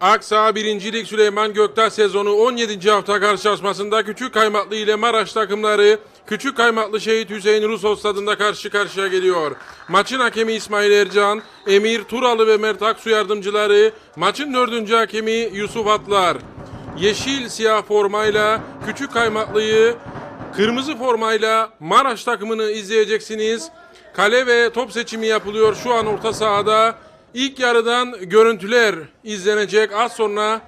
Aksa 1. Lig Süleyman Göktaş sezonu 17. hafta karşılaşmasında Küçük Kaymaklı ile Maraş takımları Küçük Kaymaklı Şehit Hüseyin Rusos stadında karşı karşıya geliyor. Maçın hakemi İsmail Ercan, Emir Turalı ve Mert Aksu yardımcıları, maçın dördüncü hakemi Yusuf Atlar. Yeşil siyah formayla Küçük Kaymaklı'yı, kırmızı formayla Maraş takımını izleyeceksiniz. Kale ve top seçimi yapılıyor şu an orta sahada. İlk yarıdan görüntüler izlenecek. Az sonra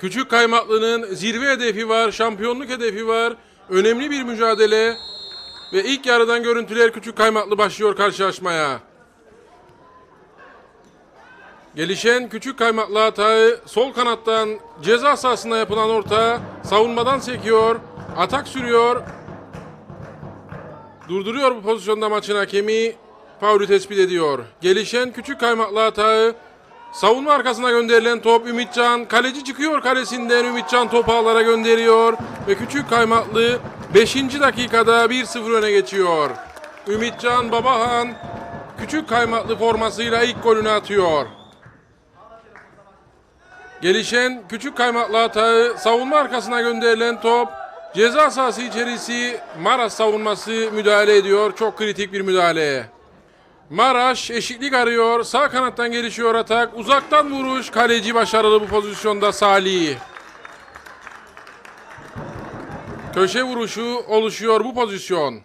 Küçük Kaymaklı'nın zirve hedefi var, şampiyonluk hedefi var. Önemli bir mücadele ve ilk yarıdan görüntüler Küçük Kaymaklı başlıyor karşılaşmaya. Gelişen Küçük Kaymaklı hatayı sol kanattan ceza sahasına yapılan orta savunmadan sekiyor. Atak sürüyor. Durduruyor bu pozisyonda maçın hakemi. Faulü tespit ediyor. Gelişen küçük kaymaklı hatağı. Savunma arkasına gönderilen top Ümitcan. Kaleci çıkıyor kalesinden. Ümitcan topu ağlara gönderiyor. Ve küçük kaymaklı 5. dakikada 1-0 öne geçiyor. Ümitcan Babahan küçük kaymaklı formasıyla ilk golünü atıyor. Gelişen küçük kaymaklı hatağı savunma arkasına gönderilen top ceza sahası içerisi Maras savunması müdahale ediyor. Çok kritik bir müdahale. Maraş eşitlik arıyor. Sağ kanattan gelişiyor atak. Uzaktan vuruş. Kaleci başarılı bu pozisyonda Salih. Köşe vuruşu oluşuyor bu pozisyon.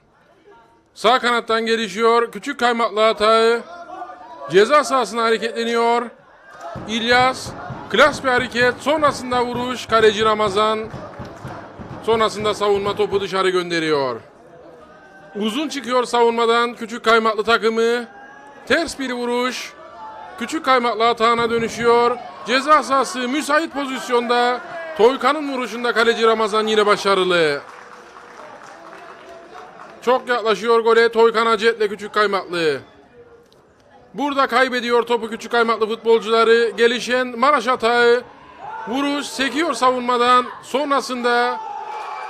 Sağ kanattan gelişiyor. Küçük kaymaklı hatağı. Ceza sahasına hareketleniyor. İlyas klas bir hareket. Sonrasında vuruş. Kaleci Ramazan. Sonrasında savunma topu dışarı gönderiyor. Uzun çıkıyor savunmadan küçük kaymaklı takımı. Ters bir vuruş. Küçük kaymaklı atağına dönüşüyor. Ceza sahası müsait pozisyonda. Toykan'ın vuruşunda kaleci Ramazan yine başarılı. Çok yaklaşıyor gole Toykan Hacet'le küçük kaymaklı. Burada kaybediyor topu küçük kaymaklı futbolcuları. Gelişen Maraş atağı. Vuruş sekiyor savunmadan. Sonrasında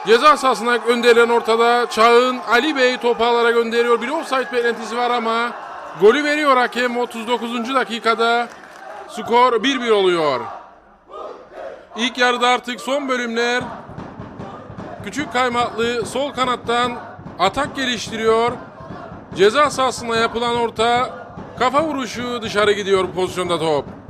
Ceza sahasına gönderilen ortada. Çağın Ali Bey topu ağlara gönderiyor. Bir offside beklentisi var ama golü veriyor hakem 39. dakikada. Skor 1-1 oluyor. İlk yarıda artık son bölümler. Küçük kaymaklı sol kanattan atak geliştiriyor. Ceza sahasına yapılan orta kafa vuruşu dışarı gidiyor pozisyonda top.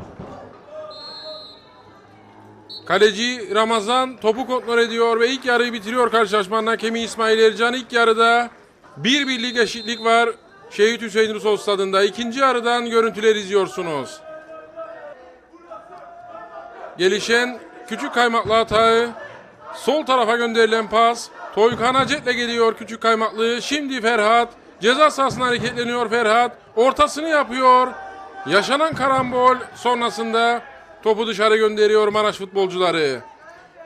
Kaleci Ramazan topu kontrol ediyor ve ilk yarıyı bitiriyor karşılaşmanın hakemi İsmail Ercan. İlk yarıda bir birlik eşitlik var Şehit Hüseyin Rusol stadında. İkinci yarıdan görüntüler izliyorsunuz. Gelişen küçük kaymaklı hatağı. Sol tarafa gönderilen pas. Toykan Hacet'le geliyor küçük kaymaklı. Şimdi Ferhat. Ceza sahasına hareketleniyor Ferhat. Ortasını yapıyor. Yaşanan karambol sonrasında Topu dışarı gönderiyor Maraş futbolcuları.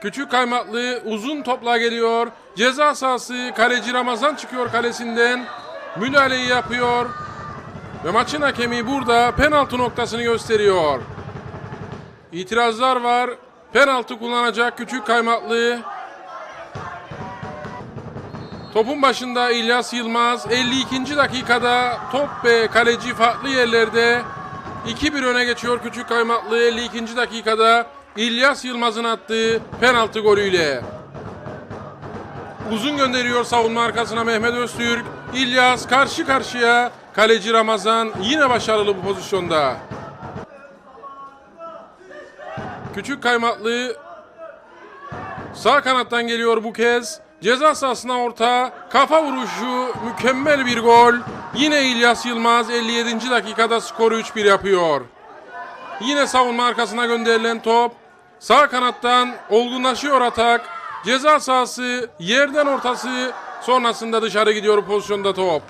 Küçük kaymaklı uzun topla geliyor. Ceza sahası kaleci Ramazan çıkıyor kalesinden. Müdahaleyi yapıyor. Ve maçın hakemi burada penaltı noktasını gösteriyor. İtirazlar var. Penaltı kullanacak küçük kaymaklı. Topun başında İlyas Yılmaz 52. dakikada top ve kaleci farklı yerlerde 2-1 öne geçiyor Küçük Kaymaklı 52. dakikada İlyas Yılmaz'ın attığı penaltı golüyle. Uzun gönderiyor savunma arkasına Mehmet Öztürk. İlyas karşı karşıya kaleci Ramazan yine başarılı bu pozisyonda. Küçük Kaymaklı sağ kanattan geliyor bu kez. Ceza sahasına orta kafa vuruşu mükemmel bir gol. Yine İlyas Yılmaz 57. dakikada skoru 3-1 yapıyor. Yine savunma arkasına gönderilen top. Sağ kanattan olgunlaşıyor atak. Ceza sahası yerden ortası sonrasında dışarı gidiyor pozisyonda top.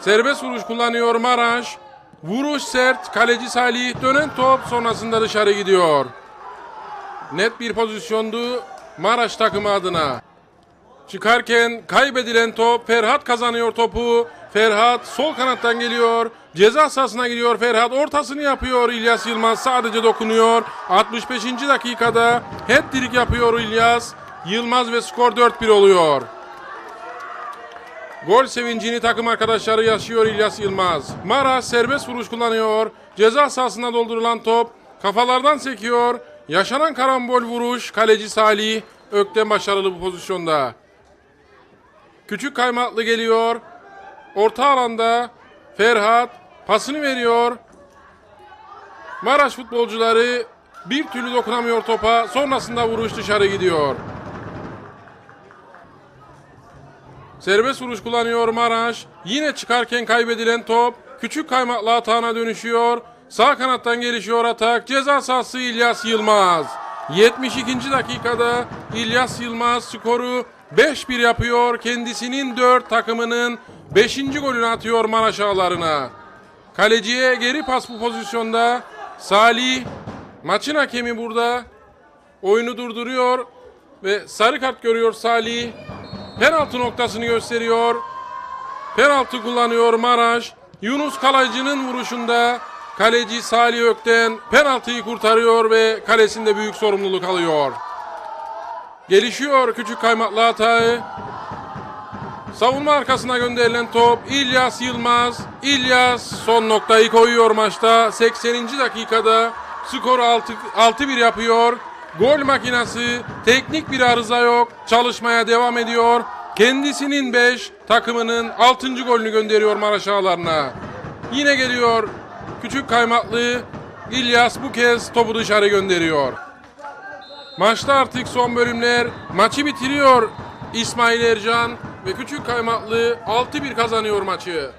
Serbest vuruş kullanıyor Maraş. Vuruş sert. Kaleci Salih dönen top sonrasında dışarı gidiyor. Net bir pozisyondu Maraş takımı adına. Çıkarken kaybedilen top Ferhat kazanıyor topu. Ferhat sol kanattan geliyor. Ceza sahasına gidiyor Ferhat. Ortasını yapıyor İlyas Yılmaz. Sadece dokunuyor. 65. dakikada hat-trick yapıyor İlyas. Yılmaz ve skor 4-1 oluyor. Gol sevincini takım arkadaşları yaşıyor İlyas Yılmaz. Maraş serbest vuruş kullanıyor. Ceza sahasına doldurulan top kafalardan sekiyor. Yaşanan karambol vuruş kaleci Salih Ökten başarılı bu pozisyonda. Küçük kaymaklı geliyor. Orta alanda Ferhat pasını veriyor. Maraş futbolcuları bir türlü dokunamıyor topa. Sonrasında vuruş dışarı gidiyor. Serbest vuruş kullanıyor Maraş. Yine çıkarken kaybedilen top küçük kaymaklı atağına dönüşüyor. Sağ kanattan gelişiyor atak. Ceza sahası İlyas Yılmaz. 72. dakikada İlyas Yılmaz skoru 5-1 yapıyor. Kendisinin 4 takımının 5. golünü atıyor Maraş ağlarına. Kaleciye geri pas bu pozisyonda. Salih maçın hakemi burada. Oyunu durduruyor ve sarı kart görüyor Salih. Penaltı noktasını gösteriyor. Penaltı kullanıyor Maraş. Yunus Kalaycı'nın vuruşunda kaleci Salih Ökten penaltıyı kurtarıyor ve kalesinde büyük sorumluluk alıyor. Gelişiyor küçük kaymaklı hatağı. Savunma arkasına gönderilen top İlyas Yılmaz. İlyas son noktayı koyuyor maçta. 80. dakikada skor 6 6-1 yapıyor. Gol makinası teknik bir arıza yok. Çalışmaya devam ediyor. Kendisinin 5, takımının 6. golünü gönderiyor Maraş ağlarına. Yine geliyor küçük kaymaklı İlyas bu kez topu dışarı gönderiyor. Maçta artık son bölümler. Maçı bitiriyor İsmail Ercan ve Küçük Kaymaklı 6-1 kazanıyor maçı.